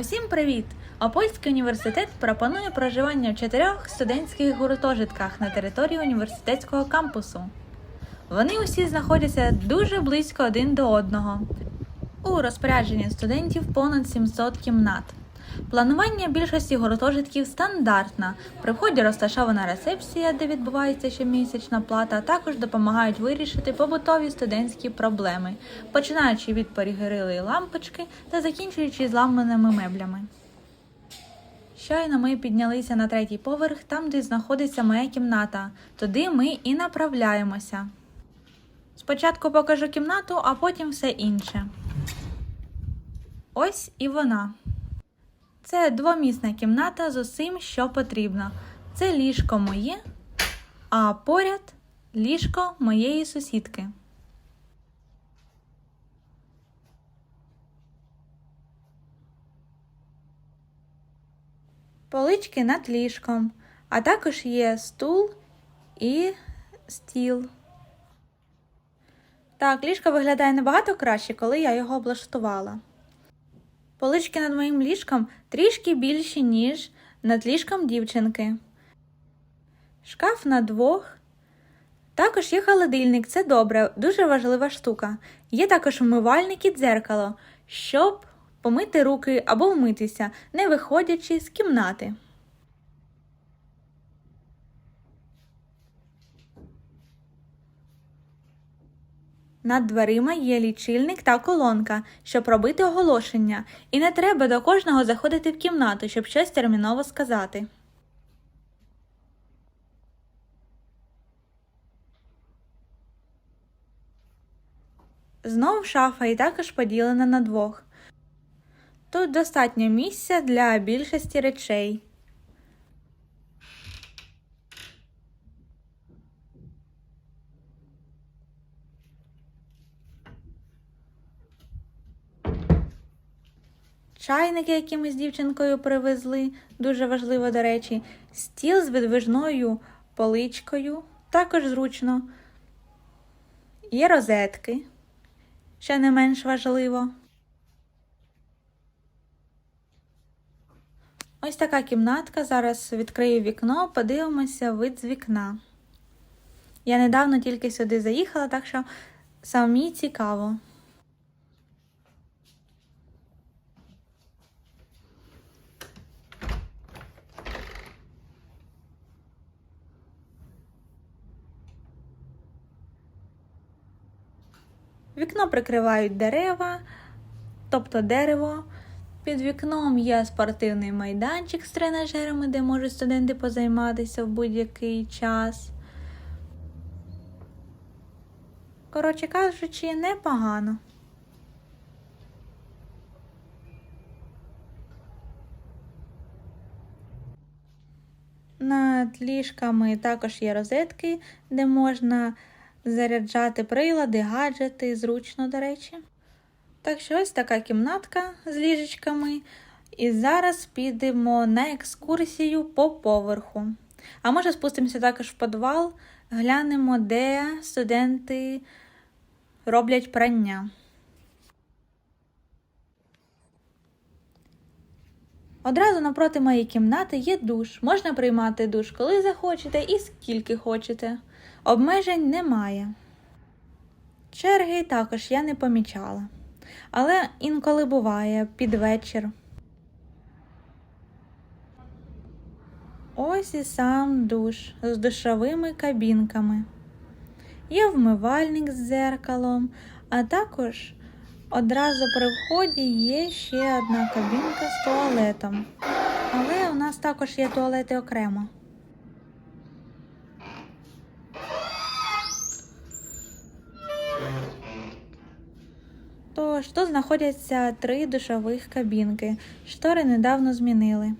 Усім привіт! Опольський університет пропонує проживання в чотирьох студентських гуртожитках на території університетського кампусу. Вони усі знаходяться дуже близько один до одного. У розпорядженні студентів понад 700 кімнат. Планування більшості гуртожитків стандартна. При вході розташована рецепція, де відбувається щомісячна плата, а також допомагають вирішити побутові студентські проблеми, починаючи від перегорілої лампочки та закінчуючи зламаними меблями. Щойно ми піднялися на третій поверх, там, де знаходиться моя кімната. Туди ми і направляємося. Спочатку покажу кімнату, а потім все інше. Ось і вона. Це двомісна кімната з усім, що потрібно. Це ліжко моє, а поряд ліжко моєї сусідки. Полички над ліжком, а також є стул і стіл. Так, ліжко виглядає набагато краще, коли я його облаштувала. Полички над моїм ліжком трішки більші, ніж над ліжком дівчинки. Шкаф на двох. Також є холодильник, це добре, дуже важлива штука. Є також вмивальник і дзеркало, щоб помити руки або вмитися, не виходячи з кімнати. Над дверима є лічильник та колонка, щоб робити оголошення, і не треба до кожного заходити в кімнату, щоб щось терміново сказати. Знов шафа і також поділена на двох. Тут достатньо місця для більшості речей. Чайники, які ми з дівчинкою привезли, дуже важливо, до речі, стіл з видвижною поличкою, також зручно. Є розетки, що не менш важливо. Ось така кімнатка. Зараз відкрию вікно, подивимося вид з вікна. Я недавно тільки сюди заїхала, так що самі цікаво. Вікно прикривають дерева, тобто дерево. Під вікном є спортивний майданчик з тренажерами, де можуть студенти позайматися в будь-який час. Коротше кажучи, непогано. Над ліжками також є розетки, де можна заряджати прилади, гаджети, зручно, до речі. Так що ось така кімнатка з ліжечками. І зараз підемо на екскурсію по поверху. А може спустимося також в підвал, глянемо, де студенти роблять прання. Одразу напроти моєї кімнати є душ. Можна приймати душ, коли захочете і скільки хочете. Обмежень немає. Черги також я не помічала. Але інколи буває під вечір. Ось і сам душ з душовими кабінками. Є вмивальник з дзеркалом, а також одразу при вході є ще одна кабінка з туалетом. Але у нас також є туалети окремо. Тож тут знаходяться три душових кабінки. Штори недавно змінили.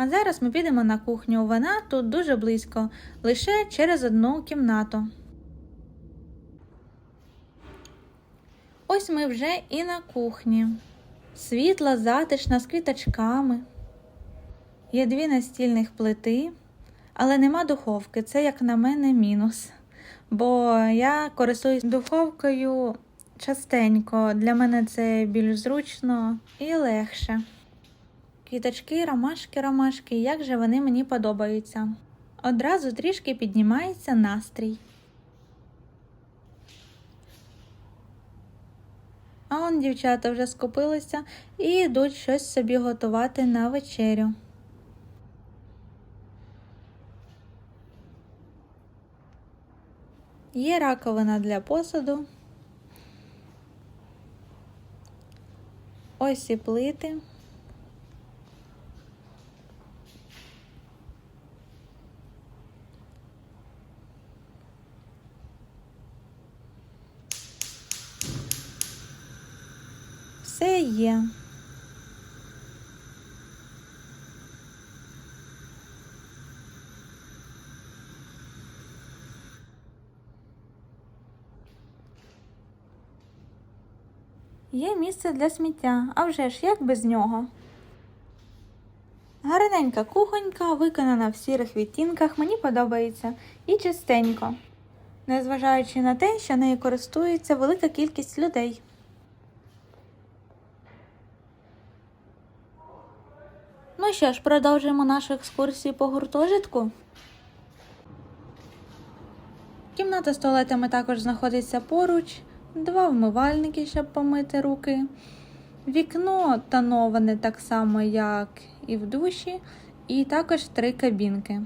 А зараз ми підемо на кухню. Вона тут дуже близько, лише через одну кімнату. Ось ми вже і на кухні. Світла, затишна з квіточками. Є дві настільних плити, але нема духовки. Це, як на мене, мінус. Бо я користуюсь духовкою частенько. Для мене це більш зручно і легше. Квіточки, ромашки, ромашки, як же вони мені подобаються. Одразу трішки піднімається настрій. А он дівчата вже скупилися і йдуть щось собі готувати на вечерю. Є раковина для посуду. Ось і плити. Все є. Є місце для сміття, а вже ж як без нього. Гарненька кухонька, виконана в сірих відтінках, мені подобається і чистенько, незважаючи на те, що нею користується велика кількість людей. Ну що ж, продовжуємо нашу екскурсію по гуртожитку. Кімната з туалетами також знаходиться поруч, два вмивальники, щоб помити руки. Вікно тоноване так само, як і в душі, і також три кабінки.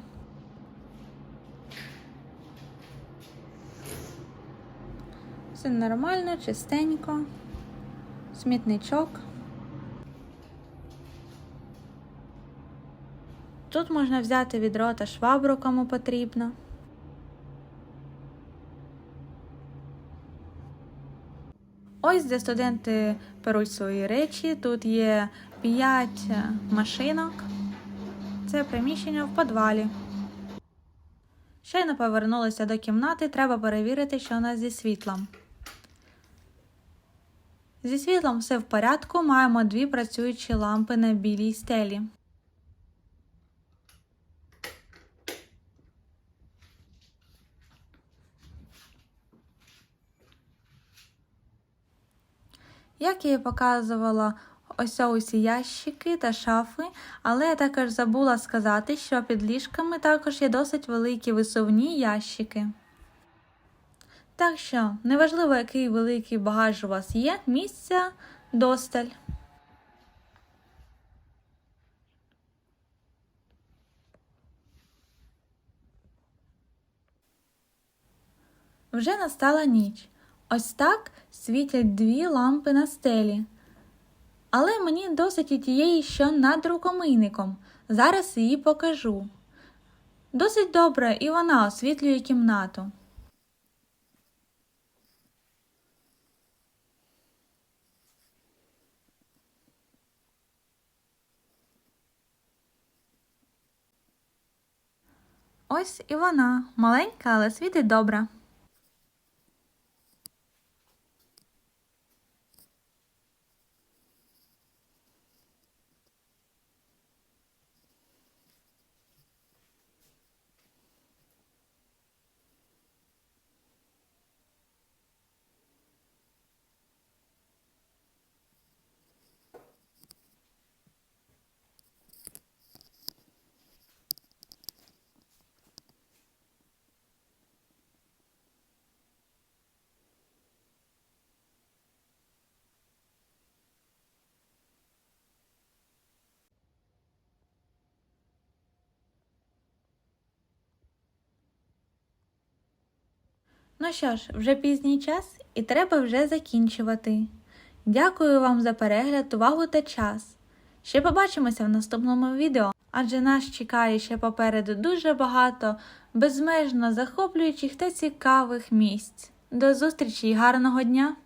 Все нормально, чистенько, смітничок. Тут можна взяти відро та швабру, кому потрібно. Ось де студенти беруть свої речі. Тут є 5 машинок. Це приміщення в підвалі. Щойно повернулися до кімнати, треба перевірити, що у нас зі світлом. Зі світлом все в порядку. Маємо дві працюючі лампи на білій стелі. Як я показувала, ось усі ящики та шафи, але я також забула сказати, що під ліжками також є досить великі висувні ящики. Так що, неважливо, який великий багаж у вас є, місця досталь. Вже настала ніч. Ось так світять дві лампи на стелі. Але мені досить і тієї, що над рукомийником. Зараз її покажу. Досить добре, і вона освітлює кімнату. Ось і вона, маленька, але світить добре. Ну що ж, вже пізній час і треба вже закінчувати. Дякую вам за перегляд, увагу та час. Ще побачимося в наступному відео, адже нас чекає ще попереду дуже багато безмежно захоплюючих та цікавих місць. До зустрічі і гарного дня!